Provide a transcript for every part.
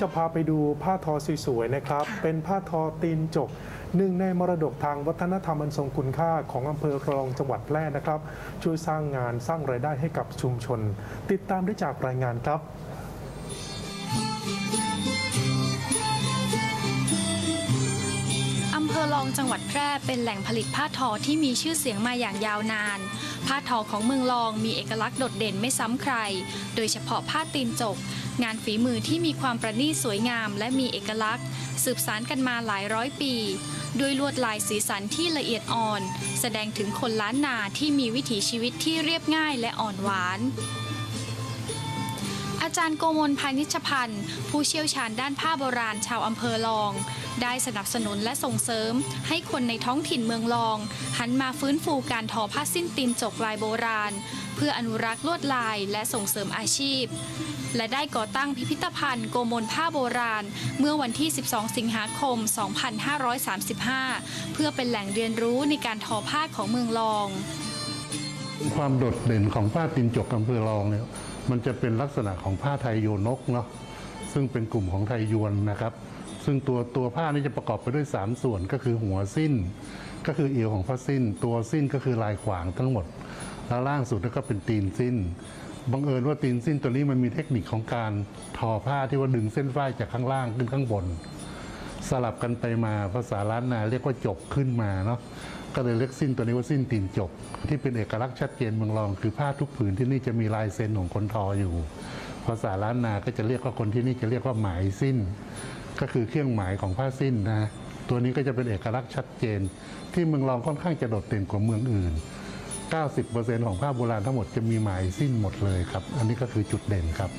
จะพาไปดูผ้าทอสวยๆนะครับ เป็นผ้าทอตีนจกหนึ่งในมรดกทางวัฒนธรรมอันทรงคุณค่าของอำเภอคลองจังหวัดแพร่นะครับ ช่วยสร้างงานสร้างรายได้ให้กับชุมชน ติดตามได้จากรายงานครับ อำเภอรองจังหวัดแพร่เป็นแหล่งผลิตผ้าทอที่มีชื่อเสียงมาอย่างยาวนาน ผ้าทอของเมืองรองมีเอกลักษณ์โดดเด่นไม่ซ้ำใคร โดยเฉพาะผ้าตีนจก งานฝีมือที่มีความประณีตสวยงามและมีเอกลักษณ์ สืบสานกันมาหลายร้อยปี ด้วยลวดลายสีสันที่ละเอียดอ่อน แสดงถึงคนล้านนาที่มีวิถีชีวิตที่เรียบง่ายและอ่อนหวาน จารย์โกมลพานิชพันธ์ ผู้เชี่ยวชาญด้านผ้าโบราณชาวอำเภอลอง ได้สนับสนุนและส่งเสริม ให้คนในท้องถิ่นเมืองลอง หันมาฟื้นฟูการทอผ้าสิ้นตีนจกลายโบราณ เพื่ออนุรักษ์ลวดลายและส่งเสริมอาชีพ และได้ก่อตั้งพิพิธภัณฑ์โกมลผ้าโบราณ เมื่อวันที่ 12 สิงหาคม 2535 เพื่อเป็นแหล่งเรียนรู้ในการทอผ้าของเมืองลอง ความโดดเด่นของผ้าตินจกอำเภอรองเนี่ย มันจะเป็นลักษณะของผ้าไทยโยนกเนาะซึ่งเป็นกลุ่มของไทยยวนนะครับ ซึ่งตัวตัวผ้านี่จะประกอบไปด้วย 3 ส่วนก็คือหัวสิ้น ก็คือเอวของผ้าสิ้น ตัวสิ้นก็คือลายขวางทั้งหมด แล้วล่างสุดก็เป็นตีนสิ้นบังเอิญว่าตีนสิ้นตัวนี้มันมีเทคนิคของการทอผ้าที่ว่าดึงเส้นฝ้ายจากข้างล่างขึ้นข้างบน สลับกันไปมาภาษาล้านนาเรียกว่าจกขึ้นมาเนาะ ก็เลยเรียกสิ้นตัวนี้ว่าสิ้นตีนจก ที่เป็นเอกลักษณ์ชัดเจนเมืองรอง คือผ้าทุกผืนที่นี่จะมีลายเซ็นของคนทออยู่ภาษาล้านนาก็จะเรียกว่าคนที่นี่จะเรียกว่าหมายสิ้น ก็คือเครื่องหมายของผ้าสิ้นนะตัวนี้ก็จะเป็นเอกลักษณ์ชัดเจน ที่เมืองรองค่อนข้างจะโดดเด่นกว่าเมืองอื่น 90%ของผ้าโบราณทั้งหมดจะมีหมายสิ้นหมดเลยครับ อันนี้ก็คือจุดเด่นครับ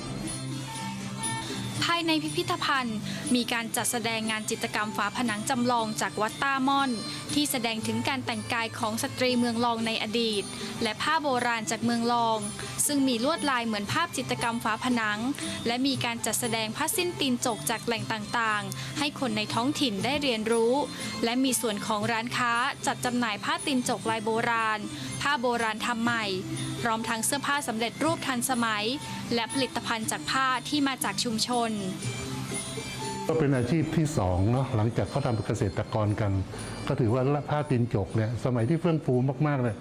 ายในพิพิธภัณฑ์ มีการจัดแสดงงานจิตรกรรมฝาผนังจำลองจากวัดต้าม่อน ที่แสดงถึงการแต่งกายของสตรีเมืองลองในอดีต และผ้าโบราณจากเมืองลอง ซึ่งมีลวดลายเหมือนภาพจิตรกรรมฝาผนัง และมีการจัดแสดงผ้าสิ้นตีนจกจากแหล่งต่างๆ ให้คนในท้องถิ่นได้เรียนรู้ และมีส่วนของร้านค้าจัดจำหน่ายผ้าตีนจกลายโบราณ ผ้าโบราณทำใหม่พร้อมทั้งเสื้อผ้าสำเร็จรูปทันสมัย และผลิตภัณฑ์จากผ้าที่มาจากชุมชนก็เป็นอาชีพที่สองเนาะหลังจากเขาทำเกษตรกรกัน ก็ถือว่าผ้าตีนจกเนี่ยสมัยที่เฟื่องฟูมากๆเลย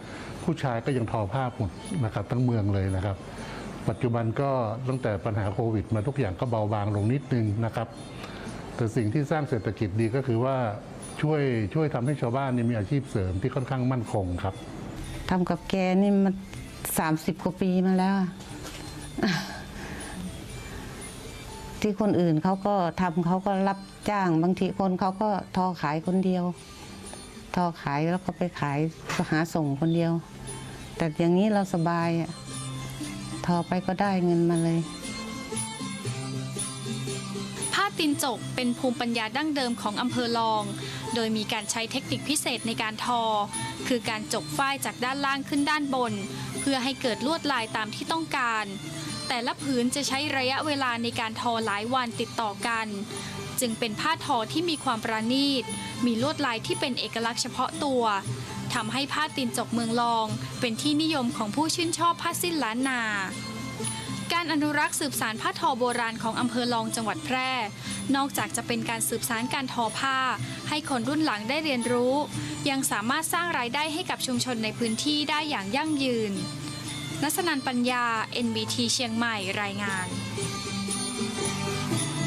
ผู้ชายก็ยังทอผ้าหมดนะครับทั้งเมืองเลยนะครับ ปัจจุบันก็ตั้งแต่ปัญหาโควิด มาทุกอย่างก็เบาบางลงนิดนึงนะครับ แต่สิ่งที่สร้างเศรษฐกิจดีก็คือว่าช่วยช่วยทำให้ชาวบ้านนี่มีอาชีพเสริมที่ค่อนข้างมั่นคงครับทำกับแกนี่มันสามสิบกว่าปีมาแล้วอะ ที่คนอื่นเขาก็ทำเขาก็รับจ้างบางทีคนเขาก็ทอขายคนเดียว ทอขายแล้วก็ไปขายหาส่งคนเดียว แต่อย่างนี้เราสบายอะทอไปก็ได้เงินมาเลย ผ้าตินจกเป็นภูมิปัญญาดั้งเดิมของอำเภอลอง โดยมีการใช้เทคนิคพิเศษในการทอ คือการจกฝ้ายจากด้านล่างขึ้นด้านบน เพื่อให้เกิดลวดลายตามที่ต้องการ แต่ละผืนจะใช้ระยะเวลาในการทอหลายวันติดต่อกัน จึงเป็นผ้าทอที่มีความประณีต มีลวดลายที่เป็นเอกลักษณ์เฉพาะตัวทำให้ผ้าตินจกเมืองลอง เป็นที่นิยมของผู้ชื่นชอบผ้าสิ้นล้านนา การอนุรักษ์สืบสารผ้าทอโบราณของอำเภอลองจังหวัดแพร่ นอกจากจะเป็นการสืบสารการทอผ้า ให้คนรุ่นหลังได้เรียนรู้ ยังสามารถสร้างรายได้ให้กับชุมชนในพื้นที่ได้อย่างยั่งยืน นัสนันปัญญา NBT เชียงใหม่รายงาน